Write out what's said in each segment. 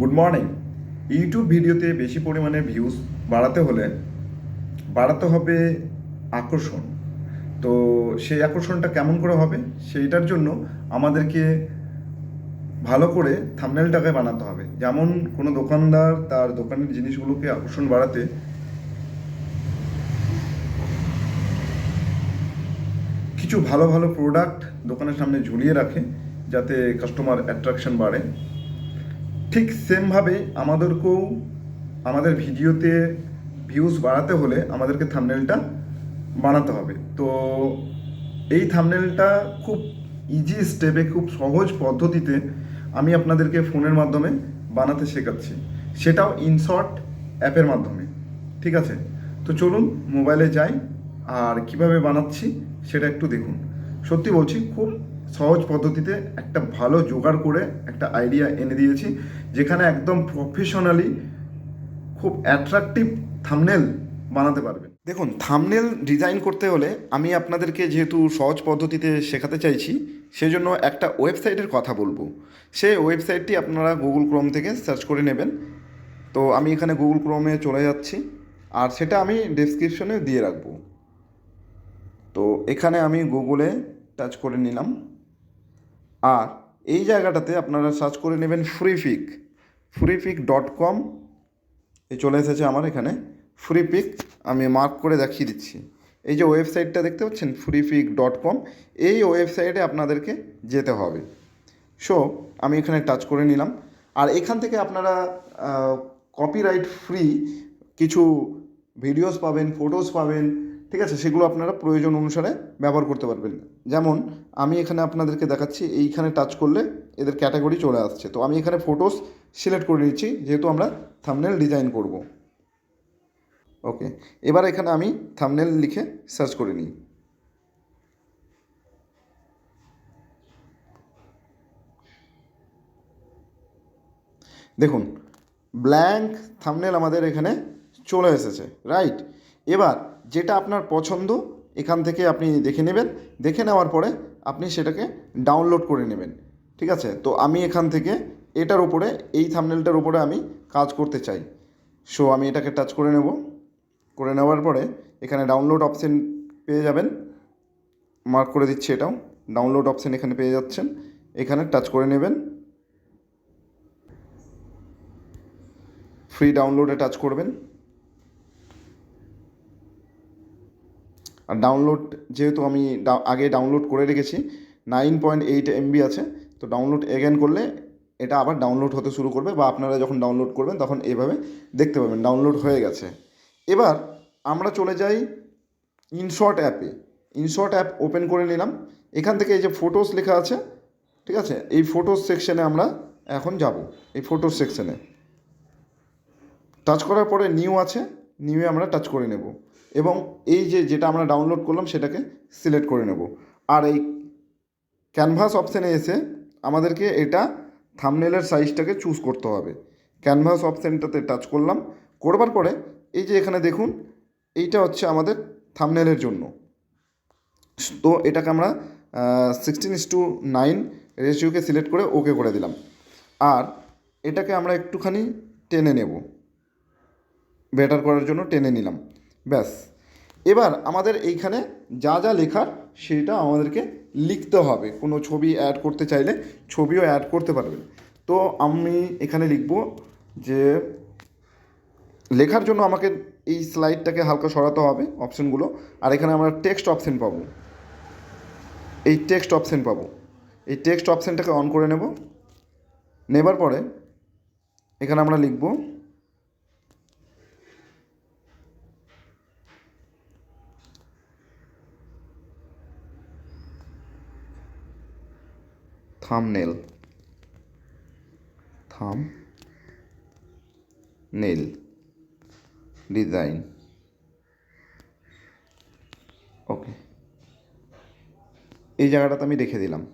Good morning YouTube ভিডিওতে বেশি পরিমাণে ভিউজ বাড়াতে হলে বাড়াতে হবে আকর্ষণ। তো সেই আকর্ষণটা কেমন করে হবে সেইটার জন্য আমাদেরকে ভালো করে থামনেলটাকে বানাতে হবে। যেমন কোনো দোকানদার তার দোকানের জিনিসগুলোকে আকর্ষণ বাড়াতে কিছু ভালো ভালো প্রোডাক্ট দোকানের সামনে ঝুলিয়ে রাখে, যাতে কাস্টমার অ্যাট্রাকশন বাড়ে। ঠিক সেমভাবে আমাদেরকেও আমাদের ভিডিওতে ভিউজ বাড়াতে হলে আমাদেরকে থামনেলটা বানাতে হবে। তো এই থামনেলটা খুব ইজি স্টেপে খুব সহজ পদ্ধতিতে আমি আপনাদেরকে ফোনের মাধ্যমে বানাতে শেখাচ্ছি। সেটাও ইনশর্ট অ্যাপের মাধ্যমে, ঠিক আছে? তো চলুন মোবাইলে যাই, আর কীভাবে বানাচ্ছি সেটা একটু দেখুন। সত্যি বলছি, খুব সহজ পদ্ধতিতে একটা ভালো জোগাড় করে একটা আইডিয়া এনে দিয়েছি, যেখানে একদম প্রফেশনালি খুব অ্যাট্রাকটিভ থামনেল বানাতে পারবেন দেখুন থামনেল ডিজাইন করতে হলে আমি আপনাদেরকে যেহেতু সহজ পদ্ধতিতে শেখাতে চাইছি, সেজন্য একটা ওয়েবসাইটের কথা বলব। সেই ওয়েবসাইটটি আপনারা গুগল ক্রোম থেকে সার্চ করে নেবেন। তো আমি এখানে গুগল ক্রোমে চলে যাচ্ছি, আর সেটা আমি ডেসক্রিপশনে দিয়ে রাখব। তো এখানে আমি গুগলে টাচ করে নিলাম। আর এই জায়গাটাতে আপনারা সার্চ করে নেবেন ফ্রিফিক ফ্রিফিক ডট কম এ চলে এসেছে আমার এখানে ফ্রিপিক আমি মার্ক করে দেখিয়ে দিচ্ছি। এই যে ওয়েবসাইটটা দেখতে পাচ্ছেন? ফ্রিপিক ডট কম এই ওয়েবসাইটে আপনাদেরকে যেতে হবে। সো আমি এখানে টাচ করে নিলাম। আর এখান থেকে আপনারা কপিরাইট ফ্রি কিছু ভিডিওস পাবেন ফটোস পাবেন ঠিক আছে? সেগুলো আপনারা প্রয়োজন অনুসারে ব্যবহার করতে পারবেন। যেমন, আমি এখানে আপনাদেরকে দেখাচ্ছি, এইখানে টাচ করলে এদের ক্যাটাগরি চলে আসছে। তো আমি এখানে ফটোস সিলেক্ট করে নিচ্ছি, যেহেতু আমরা থামনেল ডিজাইন করব। ওকে এবার এখানে আমি থামনেল লিখে সার্চ করে নিই। দেখুন ব্ল্যাঙ্ক থামনেল আমাদের এখানে চলে এসেছে রাইট এবার যেটা আপনার পছন্দ, এখান থেকে আপনি দেখে নেবেন। দেখে নেওয়ার পরে আপনি সেটাকে ডাউনলোড করে নেবেন। ঠিক আছে? তো আমি এখান থেকে এটার উপরে, এই থামনেলটার উপরে আমি কাজ করতে চাই। সো আমি এটাকে টাচ করে নেব। করে নেওয়ার পরে এখানে ডাউনলোড অপশান পেয়ে যাবেন। মার্ক করে দিচ্ছি এটাও। ডাউনলোড অপশন এখানে পেয়ে যাচ্ছেন। এখানে টাচ করে নেবেন। ফ্রি ডাউনলোডে টাচ করবেন। আর ডাউনলোড যেহেতু আমি আগে ডাউনলোড করে রেখেছি নাইন পয়েন্ট এইট এমবি আছে, তো ডাউনলোড এগেন করলে এটা আবার ডাউনলোড হতে শুরু করবে বা আপনারা যখন ডাউনলোড করবেন তখন এভাবে দেখতে পাবেন ডাউনলোড হয়ে গেছে। এবার আমরা চলে যাই ইনশর্ট অ্যাপে ইনশর্ট অ্যাপ ওপেন করে নিলাম। এখান থেকে এই যে ফটোস লেখা আছে, ঠিক আছে? এই ফটোস সেকশনে আমরা এখন যাব, এই ফটোস সেকশনে টাচ করার পরে নিউ আছে নিউয়ে আমরা টাচ করে নেব। এবং এই যে যেটা আমরা ডাউনলোড করলাম সেটাকে সিলেক্ট করে নেব। আর এই ক্যানভাস অপশানে এসে আমাদেরকে এটা থামনেলের সাইজটাকে চুজ করতে হবে। ক্যানভাস অপশানটাতে টাচ করলাম, করবার পরে এই যে এখানে দেখুন, এইটা হচ্ছে আমাদের থামনেলের জন্য। তো এটাকে আমরা সিক্সটিন ইস টু নাইন রেশিওকে সিলেক্ট করে ওকে করে দিলাম। আর এটাকে আমরা একটুখানি টেনে নেব। বেটার করার জন্য টেনে নিলাম। ব্যাস। এবার আমাদের এইখানে যা যা লেখার সেটা আমাদেরকে লিখতে হবে। কোনো ছবি অ্যাড করতে চাইলে ছবিও অ্যাড করতে পারবেন। তো আমি এখানে লিখব যে লেখার জন্য আমাকে এই স্লাইডটাকে হালকা সরাতে হবে অপশানগুলো আর এখানে আমরা টেক্সট অপশান পাবো। এই টেক্সট অপশান পাবো। এই টেক্সট অপশানটাকে অন করে নেব। নেবার পরে এখানে আমরা লিখব থামনেল। থাম নেল। ডিজাইন। ওকে। এই জায়গাটাতে আমি রেখে দিলাম।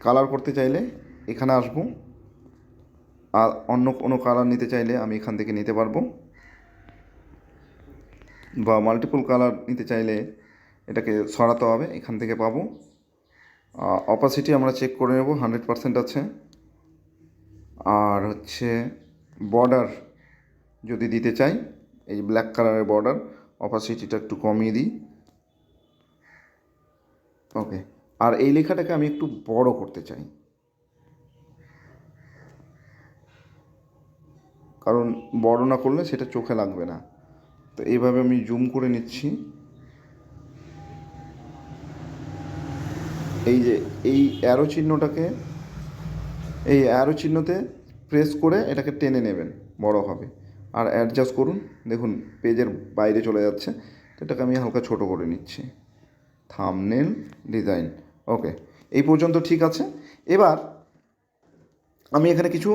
কালার করতে চাইলে এখানে আসব। আর অন্য কোনো কালার নিতে চাইলে আমি এখান থেকে নিতে পারব। বা মাল্টিপল কালার নিতে চাইলে এটাকে সরাতে হবে, এখান থেকে পাবো। অপাসিটি আমরা চেক করে নেব হান্ড্রেড পার্সেন্ট আছে। আর হচ্ছে বর্ডার যদি দিতে চাই, এই ব্ল্যাক কালারের বর্ডার অপাসিটিটা একটু কমিয়ে দিই। ওকে আর এই লেখাটাকে আমি একটু বড় করতে চাই। কারণ বড় না করলে সেটা চোখে লাগবে না। তো এইভাবে আমি জুম করে নিচ্ছি। এই যে এই অ্যারো চিহ্নটাকে, এই অ্যারো চিহ্নতে প্রেস করে এটাকে টেনে নেবেন, বড় হবে। আর অ্যাডজাস্ট করুন, দেখুন পেজের বাইরে চলে যাচ্ছে, তো এটাকে আমি হালকা ছোট করে নিচ্ছি। থামনেল ডিজাইন ওকে এই পর্যন্ত ঠিক আছে। এবার আমি এখানে কিছু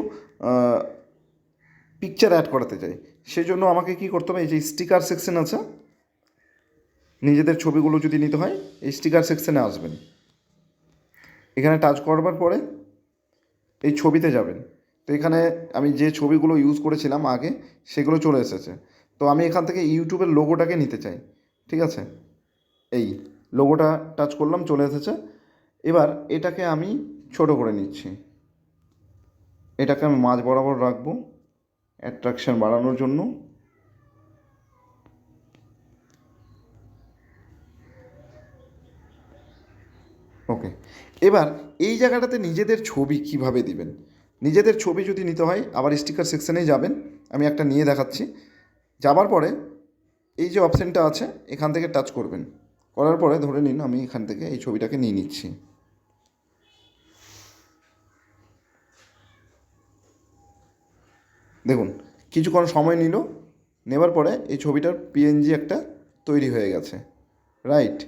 পিকচার অ্যাড করাতে চাই। সেজন্য আমাকে কি করতে হবে, এই যে স্টিকার সেকশন আছে, নিজেদের ছবিগুলো যদি নিতে হয়, এই স্টিকার সেকশনে আসবেন। এখানে টাচ করবার পরে এই ছবিতে যাবেন। তো এখানে আমি যে ছবিগুলো ইউজ করেছিলাম আগে, সেগুলো চলে এসেছে। তো আমি এখান থেকে ইউটিউবের লোগোটাকে নিতে চাই, ঠিক আছে? এই লোগোটা টাচ করলাম, চলে এসেছে। এবার এটাকে আমি ছোট করে নিচ্ছি। এটাকে আমি মাঝ বরাবর রাখব অ্যাট্রাকশন বাড়ানোর জন্য। ওকে এবার এই জায়গাটাতে নিজেদের ছবি কীভাবে দিবেন? নিজেদের ছবি যদি নিতে হয়, আবার স্টিকার সেকশানেই যাবেন। আমি একটা নিয়ে দেখাচ্ছি। যাবার পরে এই যে অপশানটা আছে, এখান থেকে টাচ করবেন। করার পরে ধরে নিন, আমি এখান থেকে এই ছবিটাকে নিয়ে নিচ্ছি। দেখুন, কিছুক্ষণ সময় নিল। নেবার পরে এই ছবিটার পিএনজি একটা তৈরি হয়ে গেছে। রাইট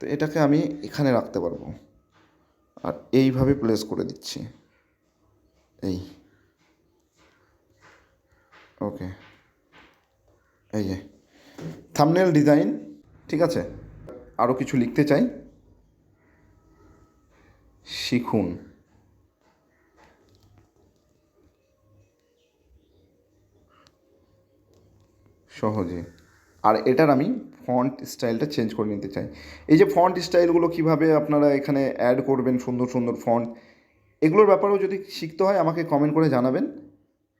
তো এটাকে আমি এখানে রাখতে পারব। আর এইভাবে প্লেস করে দিচ্ছি। এই। ওকে এই যে। থামনেল ডিজাইন ঠিক আছে? আরও কিছু লিখতে চাই। শিখুন। সহজে। আর এটার আমি ফন্ট স্টাইলটা চেঞ্জ করে নিতে চাই। এই যে ফন্ট স্টাইলগুলো কীভাবে আপনারা এখানে অ্যাড করবেন, সুন্দর সুন্দর ফন্ট এগুলোর ব্যাপারেও যদি শিখতে হয়, আমাকে কমেন্ট করে জানাবেন।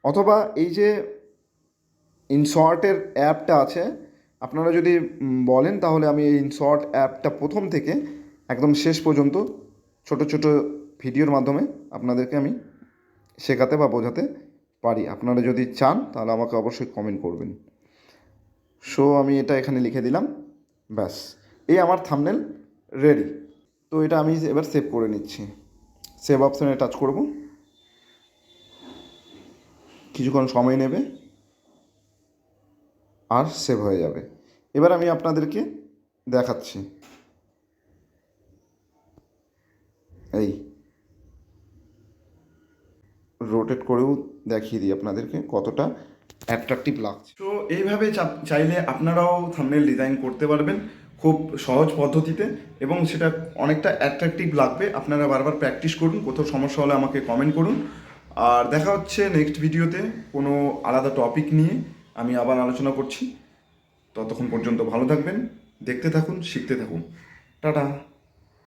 অথবা এই যে ইনশর্টের অ্যাপটা আছে, আপনারা যদি বলেন, তাহলে আমি এই ইনশর্ট অ্যাপটা প্রথম থেকে একদম শেষ পর্যন্ত ছোট ছোট ভিডিওর মাধ্যমে আপনাদেরকে আমি শেখাতে বা বোঝাতে পারি। আপনারা যদি চান, তাহলে আমাকে অবশ্যই কমেন্ট করবেন। সো আমি এটা এখানে লিখে দিলাম। ব্যাস। এই আমার থামনেল রেডি তো এটা আমি এবার সেভ করে নিচ্ছি। সেভ অপশানে টাচ করব। কিছুক্ষণ সময় নেবে। আর সেভ হয়ে যাবে। এবার আমি আপনাদেরকে দেখাচ্ছি। এই। রোটেট করেও দেখিয়ে দিই আপনাদেরকে কতটা অ্যাট্রাকটিভ লাগছে তো এইভাবে চাইলে আপনারাও থাম্বনেল ডিজাইন করতে পারবেন খুব সহজ পদ্ধতিতে এবং সেটা অনেকটা অ্যাট্রাকটিভ লাগবে। আপনারা বারবার প্র্যাকটিস করুন, কোথাও সমস্যা হলে আমাকে কমেন্ট করুন। আর দেখা হচ্ছে নেক্সট ভিডিওতে কোনো আলাদা টপিক নিয়ে। আমি আবার আলোচনা করছি। ততক্ষণ পর্যন্ত ভালো থাকবেন, দেখতে থাকুন, শিখতে থাকুন। টাটা।